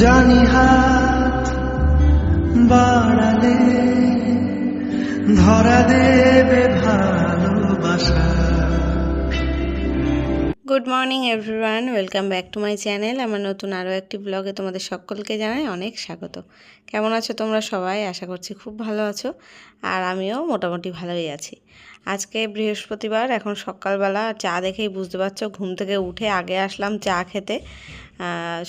জানি হাত বাড়ালে, ধরা দেবে ভালোবাসা। Good morning everyone welcome back to my channel আমার নতুন আরও একটি ব্লগে তোমাদের সকলকে জানাই অনেক স্বাগত। কেমন আছো তোমরা সবাই? আশা করছি খুব ভালো আছো, আর আমিও মোটামুটি ভালোই আছি। আজকে বৃহস্পতিবার, এখন সকালবেলা, চা দেখেই বুঝতে পারছ, ঘুম থেকে উঠে আগে আসলাম চা খেতে।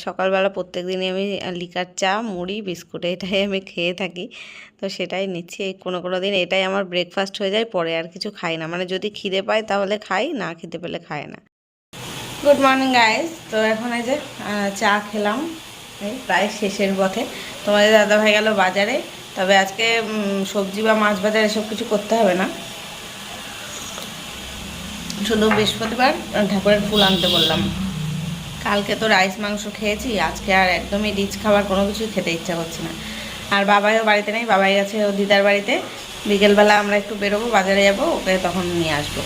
সকালবেলা প্রত্যেক দিনই আমি লিকার চা, মুড়ি, বিস্কুট এটাই আমি খেয়ে থাকি। তো সেটাই নিচ্ছি। কোনো কোনো দিন এটাই আমার ব্রেকফাস্ট হয়ে যায়, পরে আর কিছু খাই না। মানে যদি খিদে পায় তাহলে খাই, না খেতে পেলে খায় না। গুড মর্নিং গাইজ তো এখন এই যে চা খেলাম। এই প্রায় শেষের পথে। তোমাদের দাদা ভাই গেল বাজারে। তবে আজকে সবজি বা মাছ বাজার এসব কিছু করতে হবে না। শুধু বৃহস্পতিবার ঠাকুরের ফুল আনতে বললাম। কালকে তো রাইস মাংস খেয়েছি, আজকে আর একদমই রিচ খাবার কোনো কিছু খেতে ইচ্ছা করছে না। আর বাবাইও বাড়িতে নেই, বাবাই গেছে ও দিদার বাড়িতে। বিকেলবেলা আমরা একটু বেরোবো, বাজারে যাব, ওকে তখন নিয়ে আসব।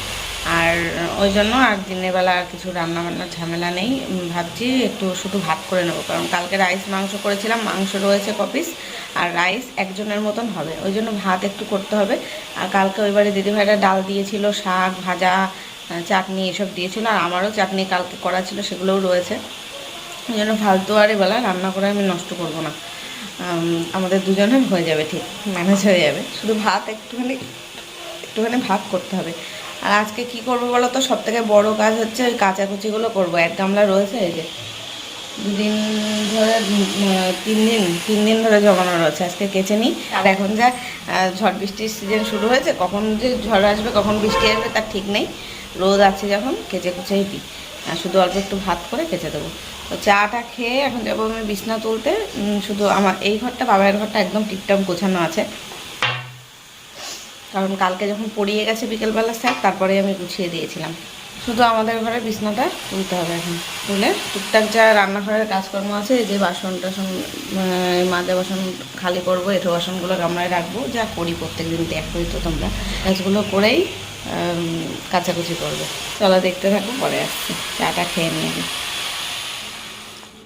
আর ওই জন্য আর দিনের বেলা আর কিছু রান্না বান্নার ঝামেলা নেই। ভাবছি একটু শুধু ভাত করে নেব, কারণ কালকে রাইস মাংস করেছিলাম, মাংস রয়েছে কপিস আর রাইস একজনের মতন হবে। ওই জন্য ভাত একটু করতে হবে। আর কালকে ওইবারে দিদিভাইরা ডাল দিয়েছিল, শাক ভাজা চাটনি এসব দিয়েছিল, আর আমারও চাটনি কালকে করা ছিল, সেগুলোও রয়েছে। ওই জন্য ফালতু আর এবেলা রান্না করে আমি নষ্ট করব না। আমাদের দুজনের হয়ে যাবে ঠিক, ম্যানেজ হয়ে যাবে। শুধু ভাত একটুখানি একটুখানি ভাত করতে হবে। আর আজকে কি করব বলো তো? সব থেকে বড়ো কাজ হচ্ছে ওই কাচাকুচিগুলো করব। এক গামলা রয়েছে এই যে, দুদিন ধরে তিন দিন তিন দিন ধরে জমানো রয়েছে। আজকে কেচে নিই। আর এখন যা ঝড় বৃষ্টির সিজন শুরু হয়েছে, কখন যে ঝড় আসবে, কখন বৃষ্টি আসবে, তার ঠিক নেই। রোদ আছে যখন, কেচে কুচেই দিই শুধু অল্প একটু ভাত করে কেচে দেবো। তো চাটা খেয়ে এখন যাব আমি বিছনা তুলতে। শুধু আমার এই ঘরটা বাবার ঘরটা একদম টিপটপ গোছানো আছে। কারণ কালকে যখন পড়িয়ে গেছে বিকেলবেলা স্যার তারপরে আমি গুছিয়ে দিয়েছিলাম। শুধু আমাদের ঘরে বিছনাটা তুলতে হবে এখন। তুলে টুকটাক যা রান্নাঘরের কাজকর্ম আছে যে বাসন টাসন মাজা বাসন খালি করব, এঁঠো বাসনগুলো গামলায় রাখব। যা করি প্রত্যেক দিন দেখোই তো তোমরা। কাজগুলো করেই কাচাকুচি করব। চলো দেখতে থাকো পরে আসছি। চাটা খেয়ে নিয়ে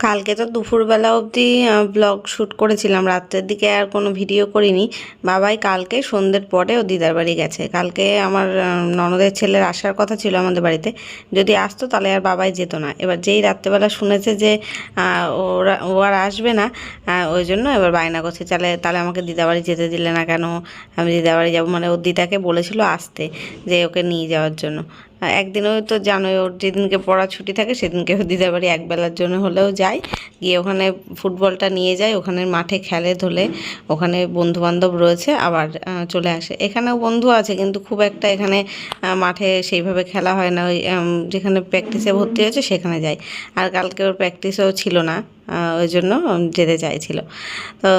কালকে তো দুপুরবেলা অবধি ব্লগ শ্যুট করেছিলাম। রাত্রের দিকে আর কোনো ভিডিও করিনি। বাবাই কালকে সন্ধ্যের পরে ও দিদার বাড়ি গেছে। কালকে আমার ননদের ছেলের আসার কথা ছিল আমাদের বাড়িতে। যদি আসতো তাহলে আর বাবাই যেত না। এবার যেই রাত্রেবেলা শুনেছে যে ওরা, ও আর আসবে না ওই জন্য এবার বায়না করছে। তাহলে তাহলে আমাকে দিদা বাড়ি যেতে দিলে না কেন? আমি দিদা বাড়ি যাব। মানে ওর দিদাকে বলেছিল আসতে, যে ওকে নিয়ে যাওয়ার জন্য। একদিনও তো জানোই ওর যেদিনকে পড়া ছুটি থাকে সেদিনকে দিদার বাড়ি একবেলার জন্য হলেও যায়। গিয়ে ওখানে ফুটবলটা নিয়ে যায় ওখানে মাঠে খেলে ধুলে ওখানে বন্ধু বান্ধব রয়েছে, আবার চলে আসে। এখানেও বন্ধু আছে কিন্তু খুব একটা এখানে মাঠে সেইভাবে খেলা হয় না। ওই যেখানে প্র্যাকটিসে ভর্তি হয়েছে সেখানে যায়। আর কালকে ওর প্র্যাকটিসও ছিল না। ওই জন্য যেতে চাইছিল। তো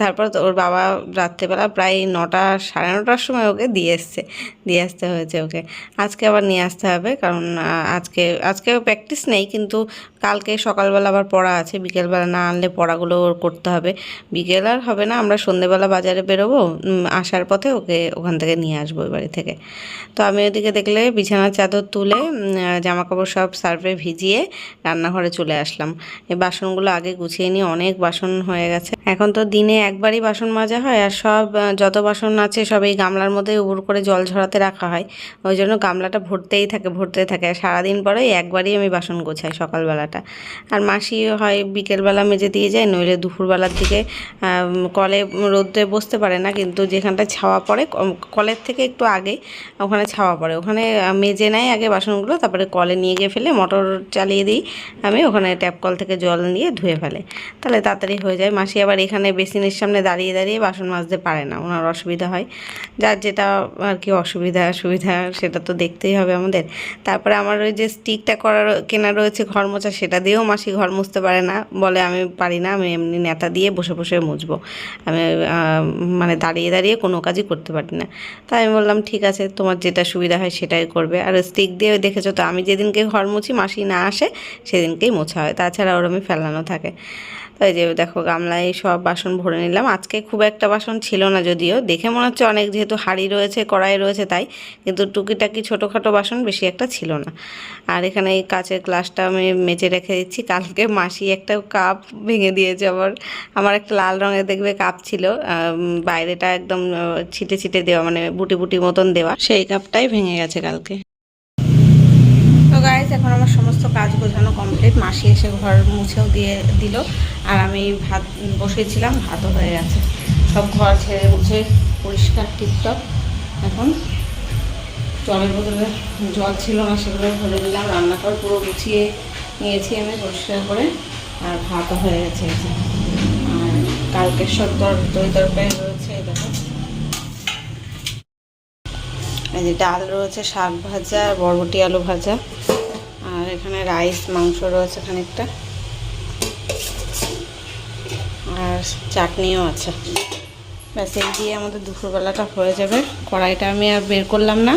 তারপর ওর বাবা রাত্রেবেলা প্রায় নটা, সাড়ে নটার সময় ওকে দিয়ে এসছে, দিয়ে আসতে হয়েছে ওকে। আজকে আবার নিয়ে আসতে হবে কারণ আজকে আজকেও প্র্যাকটিস নেই কিন্তু কালকে সকালবেলা আবার পড়া আছে। বিকেলবেলা না আনলে পড়াগুলো ওর করতে হবে। বিকেল আর হবে না, আমরা সন্ধেবেলা বাজারে বেরোবো আসার পথে ওকে ওখান থেকে নিয়ে আসব ওই বাড়ি থেকে। তো আমি ওদিকে দেখলে বিছানার চাদর তুলে জামা কাপড় সব সার্ফে ভিজিয়ে রান্নাঘরে চলে আসলাম। এই বাসনগুলো আগে গুছিয়ে নিয়ে অনেক বাসন হয়ে গেছে। এখন তো দিনে একবারই বাসন মাজা হয় আর সব যত বাসন আছে সব এই গামলার মধ্যে উপর করে জল ঝরাতে রাখা হয়। ওই জন্য গামলাটা ভরতেই থাকে ভরতেই থাকে। আর সারাদিন পরে একবারই আমি বাসন গোছাই সকালবেলাটা। আর মাসি হয় বিকেলবেলা মেজে দিয়ে যায়, নইলে দুপুরবেলার দিকে কলে রোদ্রে বসতে পারে না। কিন্তু যেখানটায় ছাওয়া পড়ে কলের থেকে একটু আগে ওখানে ছাওয়া পড়ে। ওখানে মেজে নেয় আগে বাসনগুলো, তারপরে কলে নিয়ে গিয়ে ফেলে, মোটর চালিয়ে দিই আমি। ওখানে ট্যাপ কল থেকে জল নিয়ে ধুয়ে ফেলে। তাহলে তাড়াতাড়ি হয়ে যায়। মাসি আবার এখানে বেসিনের সামনে দাঁড়িয়ে দাঁড়িয়ে বাসন মাজতে পারে না। ওনার অসুবিধা হয়। যার যেটা আর কি অসুবিধা সুবিধা সেটা তো দেখতেই হবে আমাদের। তারপরে আমার ওই যে স্টিকটা করার, কেনা রয়েছে ঘর মোছা, সেটা দিয়েও মাসি ঘর মুছতে পারে না। বলে আমি পারি না, আমি এমনি নেতা দিয়ে বসে বসে মুছবো। আমি মানে দাঁড়িয়ে দাঁড়িয়ে কোনো কাজই করতে পারি না। তাই আমি বললাম, ঠিক আছে, তোমার যেটা সুবিধা হয় সেটাই করবে। আর স্টিক দিয়ে, দেখেছ তো, আমি যেদিনকে ঘর মুছি, মাসি না আসে, সেদিনকেই মোছা হয়। তাছাড়া ওরমই ফেলানো থাকে। তো এই যে দেখো গামলায় সব বাসন ভরে নিলাম। আজকে খুব একটা বাসন ছিল না যদিও। দেখে মনে হচ্ছে অনেক যেহেতু হাঁড়ি রয়েছে, কড়াই রয়েছে তাই, কিন্তু টুকিটাকি ছোটোখাটো বাসন বেশি একটা ছিল না। আর এখানে এই কাচের গ্লাসটা আমি মেচে রেখে দিচ্ছি। কালকে মাসি একটা কাপ ভেঙে দিয়েছে আবার। আমার একটা লাল রঙের দেখবে কাপ ছিল। বাইরেটা একদম ছিটে ছিটে দেওয়া মানে বুটি বুটি মতন দেওয়া। সেই কাপটাই ভেঙে গেছে কালকে তো গাইজ এখন আমার সমস্ত কাজ গোছানো কমপ্লিট মাসি এসে ঘর মুছেও দিয়ে দিল। আর আমি ভাত বসিয়েছিলাম, ভাতও হয়ে গেছে। সব ঘর ছেড়ে মুছে পরিষ্কার টিপটপ। এখন জলের বোতলে জল ছিল না, সেগুলো ভরে নিলাম। রান্নাঘর পুরো গুছিয়ে নিয়েছি আমি পরিষ্কার করে। আর ভাতও হয়ে গেছে। আর কালকের সব তর দই তরকারি রয়েছে দেখো। এই যে ডাল রয়েছে, শাক ভাজা, বরবটি, আলু ভাজা। এখানে রাইস, মাংস রয়েছে খানিকটা। আর চাটনিও আছে। ব্যাস, এই দিয়ে আমাদের দুপুরবেলাটা হয়ে যাবে। কড়াইটা আমি আর বের করলাম না।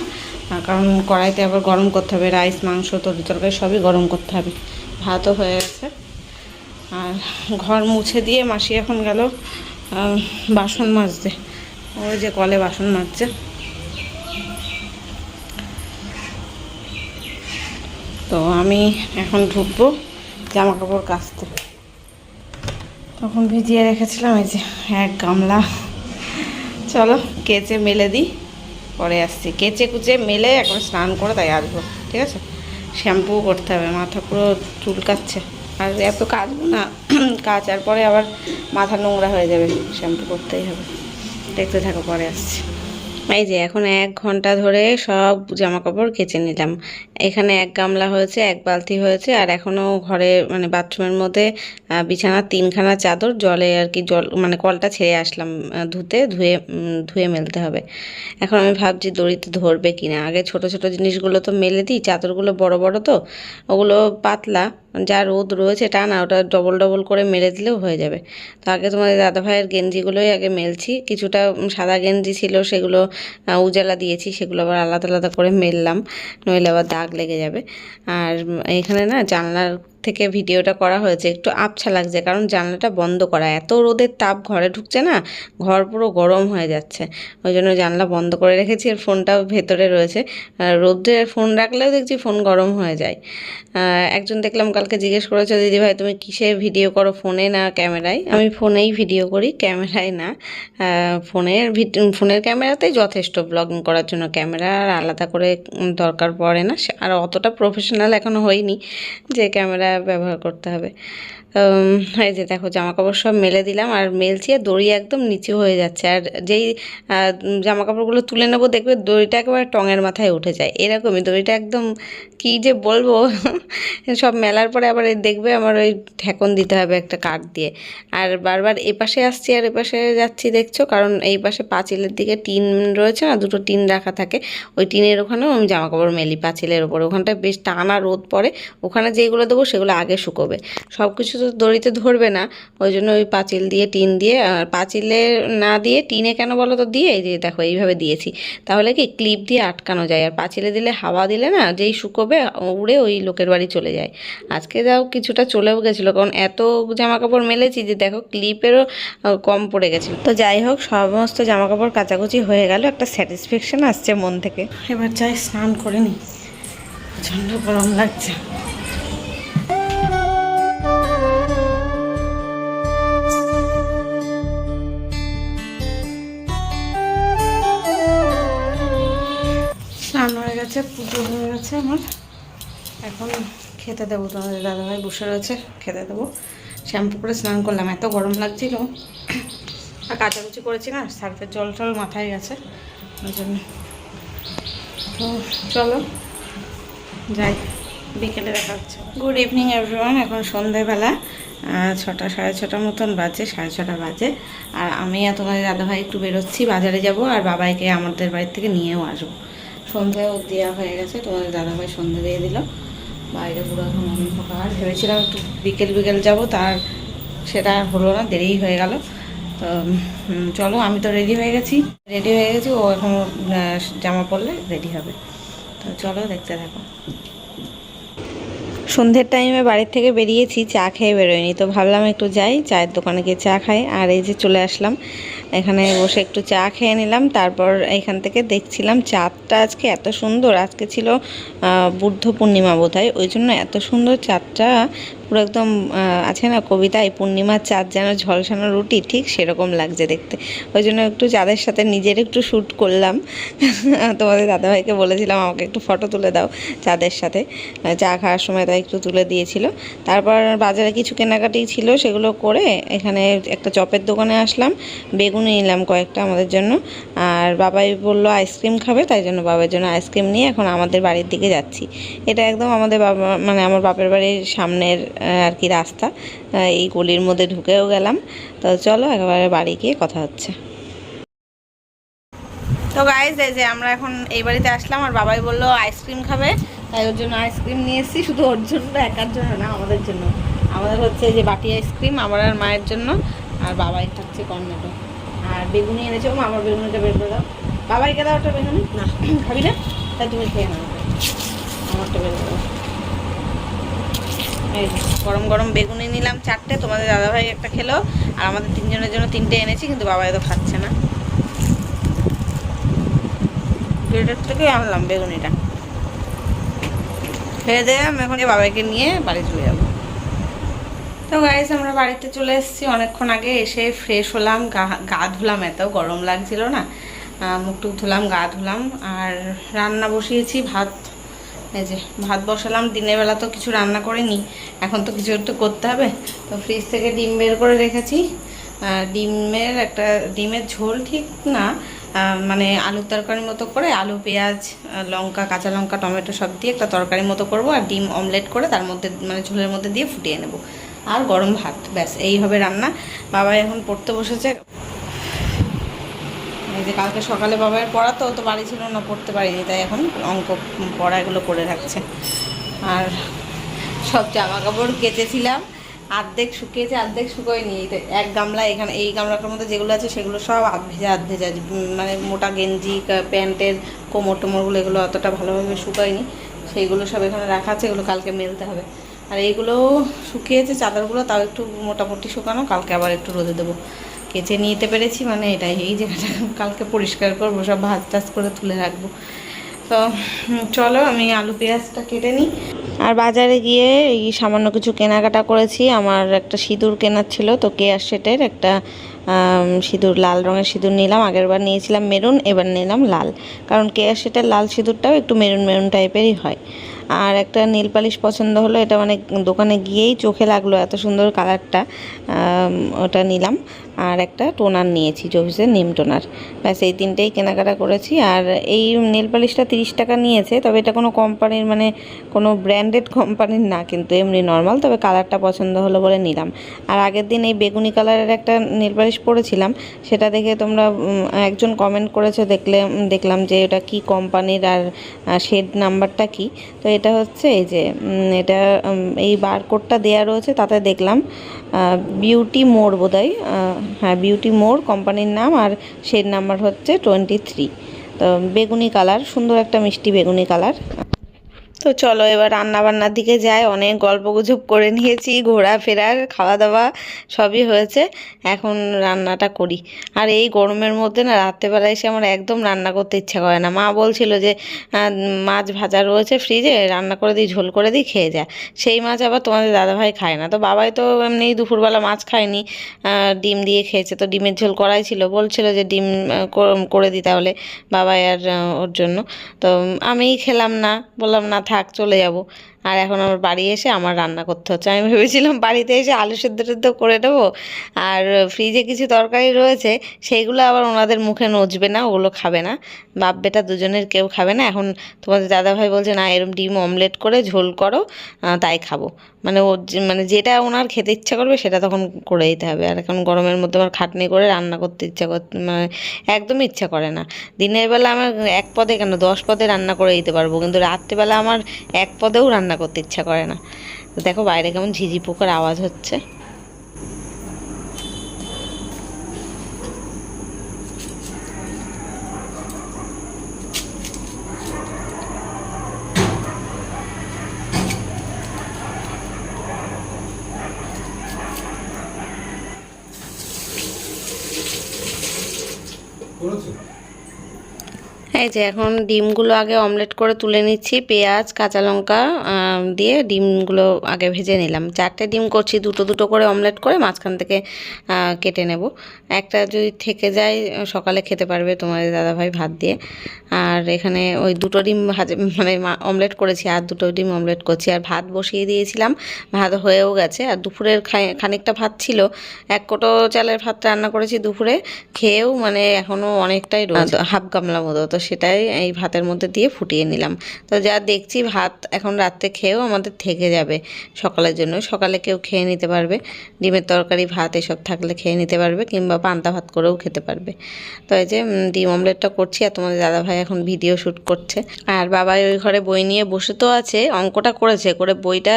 কারণ কড়াইতে আবার গরম করতে হবে। রাইস, মাংস, তরি তরকারি সবই গরম করতে হবে। ভাতও হয়ে গেছে। আর ঘর মুছে দিয়ে মাসি এখন গেল বাসন মাজতে। ওই যে কলে বাসন মাজছে। তো আমি এখন ঢুকবো জামা কাপড় কাচতে। তখন ভিজিয়ে রেখেছিলাম এই যে এক গামলা। চলো কেচে মেলে দিই, পরে আসছি। কেচে কুচে মেলে এখন স্নান করে তাই আসব, ঠিক আছে? শ্যাম্পু করতে হবে, মাথা পুরো চুলকাচ্ছে আর এত কাচবো না, কাচার পরে আবার মাথা নোংরা হয়ে যাবে, শ্যাম্পু করতেই হবে। দেখতে থাকো, পরে আসছি। এই যে এখন এক ঘণ্টা ধরে সব জামা কাপড় কেচে নিলাম। এখানে এক গামলা হয়েছে, এক বালতি হয়েছে, আর এখনও ঘরে মানে বাথরুমের মধ্যে বিছানার তিনখানা চাদর, জলে আর কি জল মানে কলটা ছেড়ে আসলাম ধুতে, ধুয়ে ধুয়ে মেলতে হবে। এখন আমি ভাবছি দড়িতে ধরবে কিনা। আগে ছোট ছোট জিনিসগুলো তো মেলে দিই, চাদরগুলো বড় বড় তো, ওগুলো পাতলা, যা রোদ রয়েছে টানা ওটা ডবল ডবল করে মেলে দিলেও হয়ে যাবে। তো আগে তোমাদের দাদা ভাইয়ের গেঞ্জিগুলোই আগে মেলছি, কিছুটা সাদা গেঞ্জি ছিল, সেগুলো উজালা দিয়েছি, সেগুলো আবার আলাদা আলাদা করে মেললাম, নইলে আবার দাগ লেগে যাবে। আর এখানে না জানলার থেকে ভিডিওটা করা হয়েছে, একটু আবছা লাগছে কারণ জানলাটা বন্ধ করা। এত রোদের তাপ ঘরে ঢুকছে না, ঘর পুরো গরম হয়ে যাচ্ছে। ওই জন্য জানলা বন্ধ করে রেখেছি আর ফোনটাও ভেতরে রয়েছে। আর রোদে ফোন রাখলেও দেখছি ফোন গরম হয়ে যায়। একজন দেখলাম কালকে জিজ্ঞেস করেছে, দিদি ভাই, তুমি কিসে ভিডিও করো? ফোনে না ক্যামেরায়? আমি ফোনেই ভিডিও করি, ক্যামেরায় না। ফোনের ফোনের ক্যামেরাতেই যথেষ্ট ব্লগিং করার জন্য। ক্যামেরা আর আলাদা করে দরকার পড়ে না। আর অতটা প্রফেশনাল এখনও হয়নি যে ক্যামেরা ব্যবহার করতে হবে। এই যে দেখো জামা কাপড় সব মেলে দিলাম আর মেলছি আর দড়ি একদম নিচু হয়ে যাচ্ছে। আর যেই জামা কাপড়গুলো তুলে নেব, দেখবে দড়িটা একেবারে টঙের মাথায় উঠে যায়। এরকমই দড়িটা একদম কি যে বলব, সব মেলার পরে আবার দেখবে আমার ওই ঠেকন দিতে হবে একটা কাঠ দিয়ে। আর বারবার এ পাশে আসছি আর এ পাশে যাচ্ছি, দেখছ? কারণ এই পাশে পাঁচিলের দিকে টিন রয়েছে না, দুটো টিন রাখা থাকে। ওই টিনের ওখানেও আমি জামা কাপড় মেলি পাঁচিলের ওপরে। ওখানটায় বেশ টানা রোদ পড়ে। ওখানে যেগুলো দেবো, সেগুলো আগে শুকোবে। সব কিছু দড়িতে ধরবে না। ওই জন্য ওই পাঁচিল দিয়ে টিন দিয়ে, আর পাঁচিলে না দিয়ে টিনে কেন বলো তো? দিয়ে এই যে দেখো, এইভাবে দিয়েছি। তাহলে কি ক্লিপ দিয়ে আটকানো যায়? আর পাঁচিলে দিলে হাওয়া দিলে না, যেই শুকোবে, উড়ে ওই লোকের বাড়ি চলে যায়। আজকে যাও, কিছুটা চলেও গেছিল, কারণ এত জামা কাপড় মেলেছি যে দেখো ক্লিপেরও কম পড়ে গেছিল তো যাই হোক, সমস্ত জামা কাপড় কাচাকুচি হয়ে গেল, একটা স্যাটিসফ্যাকশন আসছে মন থেকে। এবার চাই স্নান করে নি প্রচণ্ড গরম লাগছে। গেছে পুজো হয়ে গেছে আমার। এখন খেতে দেবো, তোমাদের দাদাভাই বসে রয়েছে, খেতে দেবো। শ্যাম্পু করে স্নান করলাম, এত গরম লাগছিল। আর কাচাকুচি করেছি না, সার্ফের জল টল মাথায় গেছে, ওই জন্য। তো চলো, যাই, বিকেলে দেখা হচ্ছে। গুড ইভিনিং এভরিওয়ান এখন সন্ধেবেলা ছটা, সাড়ে ছটার মতন বাজে, সাড়ে ছটা বাজে। আর আমি আর তোমাদের দাদাভাই একটু বেরোচ্ছি, বাজারে যাব, আর বাবাইকে আমাদের বাড়ির থেকে নিয়েও আসব। সন্ধেও দেওয়া হয়ে গেছে, তোমাদের দাদাভাই সন্ধে দিয়ে দিল। বাইরে পুরো এখন অন্ধকার, ভেবেছিলাম একটু বিকেল বিকেল যাব, তার সেটা হলো না, দেরিই হয়ে গেল। তো চলো, আমি তো রেডি হয়ে গেছি। রেডি হয়ে গেছি, ও এখন জামা পরলে রেডি হবে। তো চলো, দেখতে থাকো। সন্ধ্যের টাইমে বাড়ির থেকে বেরিয়েছি, চা খেয়ে বেরোয়নি, তো ভাবলাম একটু যাই, চায়ের দোকানে গিয়ে চা খাই। আর এই যে চলে আসলাম এখানে বসে একটু চা খেয়ে নিলাম। তারপর এখান থেকে দেখছিলাম চাঁদটা আজকে এত সুন্দর। আজকে ছিল বুদ্ধ পূর্ণিমা বোধ হয় ওই জন্য এত সুন্দর চাঁদটা পুরো একদম আছে না কবিতায়, পূর্ণিমার চাঁদ যেন ঝলসানো রুটি, ঠিক সেরকম লাগছে দেখতে। ওই জন্য একটু চাঁদের সাথে নিজের একটু শ্যুট করলাম, তোমাদের দাদাভাইকে বলেছিলাম, আমাকে একটু ফটো তুলে দাও চাঁদের সাথে। চা খাওয়ার সময় তাই একটু তুলে দিয়েছিল। তারপর বাজারে কিছু কেনাকাটি ছিল, সেগুলো করে এখানে একটা চপের দোকানে আসলাম বেগুনি নিলাম কয়েকটা আমাদের জন্য। আর বাবাই বলল, আইসক্রিম খাবে? তাই জন্য বাবার জন্য আইসক্রিম নিয়ে এখন আমাদের বাড়ির দিকে যাচ্ছি। এটা একদম আমাদের বাবা মানে আমার বাপের বাড়ির সামনের আর কি রাস্তা এই গলির মধ্যে ঢুকেও গেলাম। তো চলো একেবারে বাড়ি গিয়ে কথা হচ্ছে। তো গাইজ এই যে আমরা এখন এই বাড়িতে আসলাম, আর বাবাই বলল আইসক্রিম খাবে, তাই ওর জন্য আইসক্রিম নিয়ে এসেছি, শুধু ওর জন্য, একার জন্য না, আমাদের জন্য। আমাদের হচ্ছে যে বাটি আইসক্রিম, আমার আর মায়ের জন্য, আর বাবাই থাকছে কর্নেটো আর বেগুনি এনেছে ও আমার বেগুনিটা বের করে দাও। বাবাইকে দাও ওটা বেগুনি। না, খাবি না? তাই তুমি খেয়ে নাও। আমারটা বের করে দাও। গরম গরম বেগুনি নিলাম চারটে, তোমাদের দাদাভাই একটা খেলো, আর আমাদের তিনজনের জন্য তিনটে এনেছি, কিন্তু বাবাই তো খাচ্ছে না। গ্রেডের থেকে আনলাম বেগুনিটা। খেয়ে এখন বাবাকে নিয়ে বাড়ি চলে যাব। তো গাইজ আমরা বাড়িতে চলে এসেছি। অনেকক্ষণ আগে এসে ফ্রেশ হলাম, গা গা ধুলাম এত গরম লাগছিল না। মুখ টুক ধুলাম, গা ধুলাম, আর রান্না বসিয়েছি, ভাত এই যে ভাত বসালাম, দিনের বেলা তো কিছু রান্না করিনি, এখন তো কিছু একটু করতে হবে। তো ফ্রিজ থেকে ডিম বের করে রেখেছি। ডিমের একটা, ডিমের ঝোল ঠিক না মানে আলুর তরকারির মতো করে আলু, পেঁয়াজ লঙ্কা, কাঁচা লঙ্কা, টমেটো সব দিয়ে একটা তরকারির মতো করব আর ডিম অমলেট করে তার মধ্যে মানে ঝোলের মধ্যে দিয়ে ফুটিয়ে নেব। আর গরম ভাত, ব্যাস এই হবে রান্না। বাবা এখন পড়তে বসেছে। যে কালকে সকালে বাবার পড়া তো বাড়ি ছিল না, পড়তে পারিনি, তাই এখন অঙ্ক পড়াগুলো করে রাখছে। আর সব জামা কাপড় কেচেছিলাম অর্ধেক শুকিয়েছে অর্ধেক শুকোয়নি এক গামলা এখানে, এই গামলাটার মধ্যে যেগুলো আছে সেগুলো সব আধ ভেজা আধ ভেজা মানে মোটা গেঞ্জি প্যান্টের কোমর টোমরগুলো এগুলো অতটা ভালোভাবে শুকায়নি, সেইগুলো সব এখানে রাখা আছে, এগুলো কালকে মেলতে হবে। আর এইগুলো শুকিয়েছে চাদরগুলো, তাও একটু মোটামুটি শুকানো, কালকে আবার একটু রোদে দেবো। কেচে নিতে পেরেছি মানে এটাই, এই জায়গাটা কালকে পরিষ্কার করব, সব ভাজ টাজ করে তুলে রাখব। তো চলো আমি আলু পেঁয়াজটা কেটে নিই। আর বাজারে গিয়ে এই সামান্য কিছু কেনাকাটা করেছি, আমার একটা সিঁদুর কেনার ছিল, তো কেয়ার সেটের একটা সিঁদুর, লাল রঙের সিঁদুর নিলাম আগের বার নিয়েছিলাম মেরুন, এবার নিলাম লাল। কারণ কেয়ার সেটের লাল সিঁদুরটাও একটু মেরুন মেরুন টাইপেরই হয়। আর একটা নীল পালিশ পছন্দ হলো, এটা মানে দোকানে গিয়েই চোখে লাগল এত সুন্দর কালারটা ওটা নিলাম। আর একটা টোনার নিয়েছি চব্বিশের নিম টোনার। ব্যাস, এই তিনটেই কেনাকাটা করেছি। আর এই নেল পালিশটা তিরিশ টাকা নিয়েছে, তবে এটা কোনো কোম্পানির মানে কোনো ব্র্যান্ডেড কোম্পানির না, কিন্তু এমনি নর্মাল, তবে কালারটা পছন্দ হলো বলে নিলাম। আর আগের দিন এই বেগুনি কালারের একটা নেল পালিশ পরেছিলাম, সেটা দেখে তোমরা একজন কমেন্ট করেছ, দেখলে দেখলাম যে এটা কি কোম্পানির আর শেড নাম্বারটা কি। তো এটা হচ্ছে এই যে এটা এই বারকোডটা দেওয়া রয়েছে, তাতে দেখলাম বিউটি মোর বোধহয় হ্যাঁ বিউটি মোর কোম্পানির নাম আর শেড নাম্বার হচ্ছে টোয়েন্টি থ্রি তো বেগুনি কালার সুন্দর একটা মিষ্টি বেগুনি কালার তো চলো এবার রান্না বান্নার দিকে যাই। অনেক গল্প গুজব করে নিয়েছি ঘোরাফেরা খাওয়া দাওয়া সবই হয়েছে। এখন রান্নাটা করি। আর এই গরমের মধ্যে না, রাত্রেবেলা এসে আমার একদম রান্না করতে ইচ্ছা করে না। মা বলছিল যে মাছ ভাজা রয়েছে ফ্রিজে রান্না করে দিই, ঝোল করে দিই, খেয়ে যায় সেই মাছ আবার তোমাদের দাদাভাই খায় না। তো বাবাই তো এমনি দুপুরবেলা মাছ খায়নি। ডিম দিয়ে খেয়েছে। তো ডিমের ঝোল করাই ছিল। বলছিল যে, ডিম করে দিই তাহলে বাবাই আর ওর জন্য। তো আমিই খেলাম না। বললাম, না থাক চলে যাব। আর এখন আমার বাড়ি এসে আমার রান্না করতে হচ্ছে। আমি ভেবেছিলাম বাড়িতে এসে আলু সেদ্ধ টেদ্ধ করে দেবো আর ফ্রিজে কিছু তরকারি রয়েছে সেইগুলো আবার ওনাদের মুখে নচবে না, ওগুলো খাবে না। বাপ বেটা দুজনের কেউ খাবে না। এখন তোমাদের দাদাভাই বলছে, না, এরম ডিম অমলেট করে ঝোল করো তাই খাব। মানে ও মানে যেটা ওনার খেতে ইচ্ছা করবে, সেটা তখন করে দিতে হবে। আর এখন গরমের মধ্যে আমার খাটনি করে রান্না করতে ইচ্ছা কর মানে একদমই ইচ্ছা করে না। দিনের বেলা আমার এক পদে কেন, দশ পদে রান্না করে দিতে পারব। কিন্তু রাত্রিবেলা আমার এক পদেও রান্না রান্না করতে ইচ্ছা করে না। দেখো বাইরে কেমন ঝিঝি পোকার আওয়াজ হচ্ছে। এই যে এখন ডিমগুলো আগে অমলেট করে তুলে নিচ্ছি পেঁয়াজ কাঁচা লঙ্কা দিয়ে ডিমগুলো আগে ভেজে নিলাম। চারটে ডিম করছি দুটো দুটো করে অমলেট করে মাঝখান থেকে কেটে নেব। একটা যদি থেকে যায় সকালে খেতে পারবে তোমার দাদাভাই ভাত দিয়ে। আর এখানে ওই দুটো ডিম ভাজে মানে অমলেট করেছি আর দুটো ডিম অমলেট করছি। আর ভাত বসিয়ে দিয়েছিলাম ভাত হয়েও গেছে। আর দুপুরের খাই- খানিকটা ভাত ছিল এক কোটো চালের ভাত রান্না করেছি দুপুরে। খেয়েও মানে এখনও অনেকটাই রয়েছে হাফ গামলা মতো। তো সেটাই এই ভাতের মধ্যে দিয়ে ফুটিয়ে নিলাম। তো যা দেখছি ভাত এখন রাত্রে খেয়েও আমাদের থেকে যাবে সকালের জন্য। সকালে কেউ খেয়ে নিতে পারবে। ডিমের তরকারি, ভাত এসব থাকলে খেয়ে নিতে পারবে কিংবা পান্তা ভাত করেও খেতে পারবে। তো এই যে ডিম অমলেটটা করছি আর তোমাদের দাদাভাই এখন ভিডিও শ্যুট করছে। আর বাবাই ওই ঘরে বই নিয়ে বসে তো আছে, অঙ্কটা করেছে। করে বইটা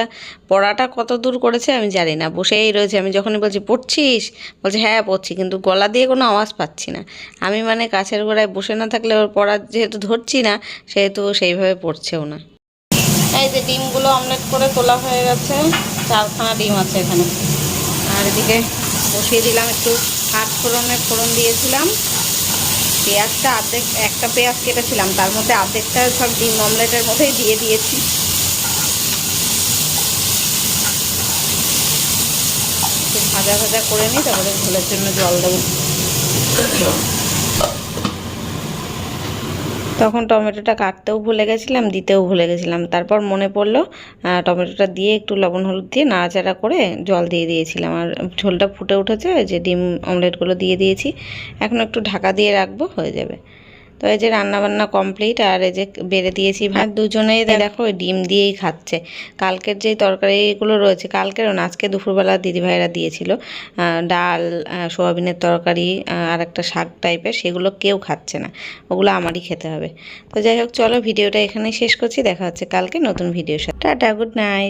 পড়াটা কত দূর করেছে আমি জানি না। বসেই রয়েছে। আমি যখনই বলছি, পড়ছিস? বলছে হ্যাঁ পড়ছি। কিন্তু গলা দিয়ে কোনো আওয়াজ পাচ্ছি না। আমি মানে কাছের গোড়ায় বসে না থাকলে ওর পড়া যেহেতু ধরছি না, সেহেতু সেইভাবে পড়ছেও না। এই যে ডিমগুলো অমলেট করে তোলা হয়ে গেছে, চারখানা ডিম আছে এখানে। আর এদিকে বসিয়ে দিলাম একটু আট ফোড়নের ফোড়ন দিয়েছিলাম। পেঁয়াজটা অর্ধেক একটা পেঁয়াজ কেটেছিলাম, তার মধ্যে অর্ধেকটা সব ডিম অমলেটের মধ্যেই দিয়ে দিয়েছি। ভাজা ভাজা করে নিই, তারপরে ঝোলের জন্য জল দেবো। তখন টমেটোটা কাটতেও ভুলে গেছিলাম, দিতেও ভুলে গেছিলাম। তারপর মনে পড়ল টমেটোটা দিয়ে একটু লবণ হলুদ দিয়ে নাড়াচাড়া করে জল দিয়ে দিয়েছিলাম। আর ঝোলটা ফুটে উঠেছে যে ডিম অমলেটগুলো দিয়ে দিয়েছি, এখন একটু ঢাকা দিয়ে রাখব, হয়ে যাবে। তো এই যে রান্নাবান্না কমপ্লিট আর এই যে বেড়ে দিয়েছি ভাত। দুজনেই দেখো ওই ডিম দিয়েই খাচ্ছে। কালকের যেই তরকারিগুলো রয়েছে কালকেরও না আজকে দুপুরবেলা দিদিভাইরা দিয়েছিল ডাল সোয়াবিনের তরকারি আর একটা শাক টাইপের সেগুলো কেউ খাচ্ছে না। ওগুলো আমারই খেতে হবে। তো যাই হোক চলো ভিডিওটা এখানেই শেষ করছি। দেখা হচ্ছে কালকে নতুন ভিডিওর সাথে। Tata good night.